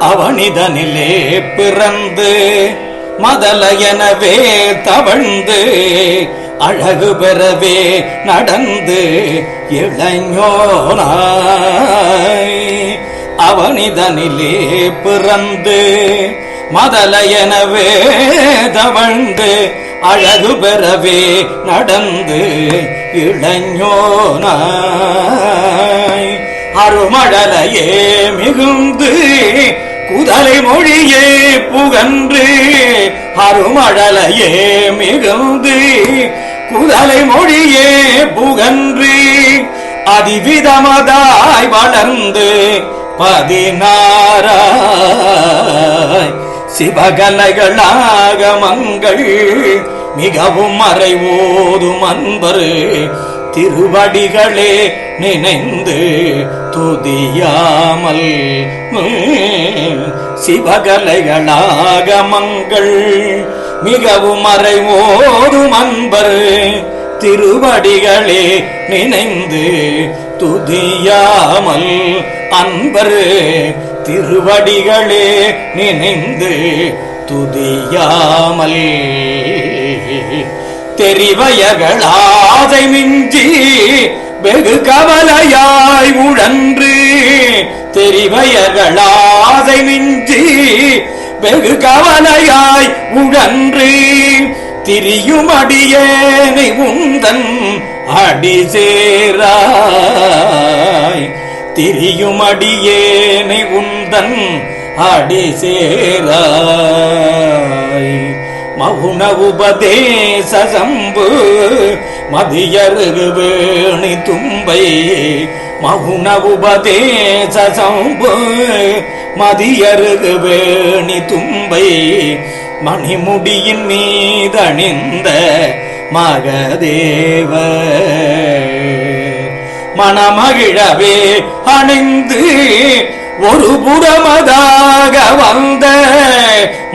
அவனிதனிலே பிறந்து மதல தவழ்ந்து அழகு பெறவே நடந்து இளைஞோனாய். அவனிதனிலே பிறந்து மதல தவழ்ந்து அழகு பெறவே நடந்து இளைஞோனாய். அருமடலையே மிகுந்து குதலை மொழியே புகன்று அருமழலையே மிகுந்து. குதலை மொழியே புகன்று அதிவிதமதாய் வளர்ந்து பதினாராய் சிவகலைகளாக மங்கள் மிகவும் மறைவோதும் அன்பரு திருவடிகளே நினைந்து துதியாமல் சிவகலைகளாக மங்கள் மிகவும் மறைவோதும் அன்பர் திருவடிகளே நினைந்து துதியாமல் அன்பர் திருவடிகளே நினைந்து துதியாமல் தெரிவயகளாதை மிஞ்சி வெகு கவலையாய் உழன்று தெரிவயகளாதை மிஞ்சி வெகு கவலையாய் உழன்று திரியும் அடியேனை உந்தன் அடி சேராய் திரியும் அடியேனை உந்தன் அடி சேராய். மவுன உபதேச சம்பு மதியருகு வேணி தும்பை. மவுன உபதேச சம்பு மதியருகு வேணி தும்பை. மணிமுடியின் மீதணிந்த மகதேவ மணமகிழவே அணிந்து ஒரு புறமதாக வந்த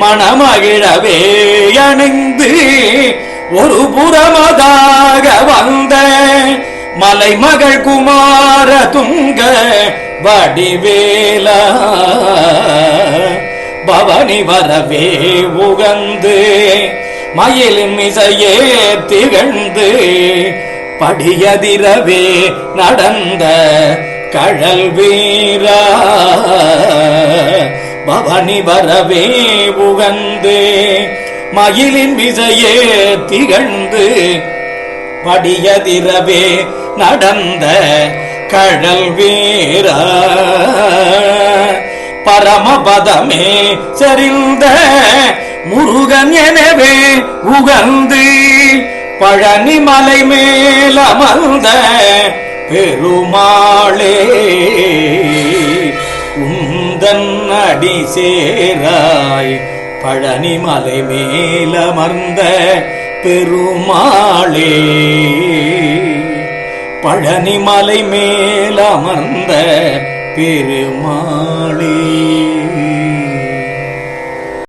மனமகிழவே அணிந்து ஒரு புறமதாக வந்த மலைமகள் குமார துங்க வடிவேலா. பவனி வரவே உகந்து மயிலின் இசையே திகழ்ந்து படியதிரவே நடந்த கழல் வீரா. பவனி வரவே உகந்து மயிலின் விசையே திகழ்ந்து படியதிரவே நடந்த கழல் வீர. பரமபதமே சரிந்த முருகன் எனவே உகந்து பழனி மலை மேல் அமர்ந்த பெருமாளே. அடி சேராய். பழனி மலை மேலமர்ந்த பெருமாளே. பழனி மலை மேலமர்ந்த பெருமாளே.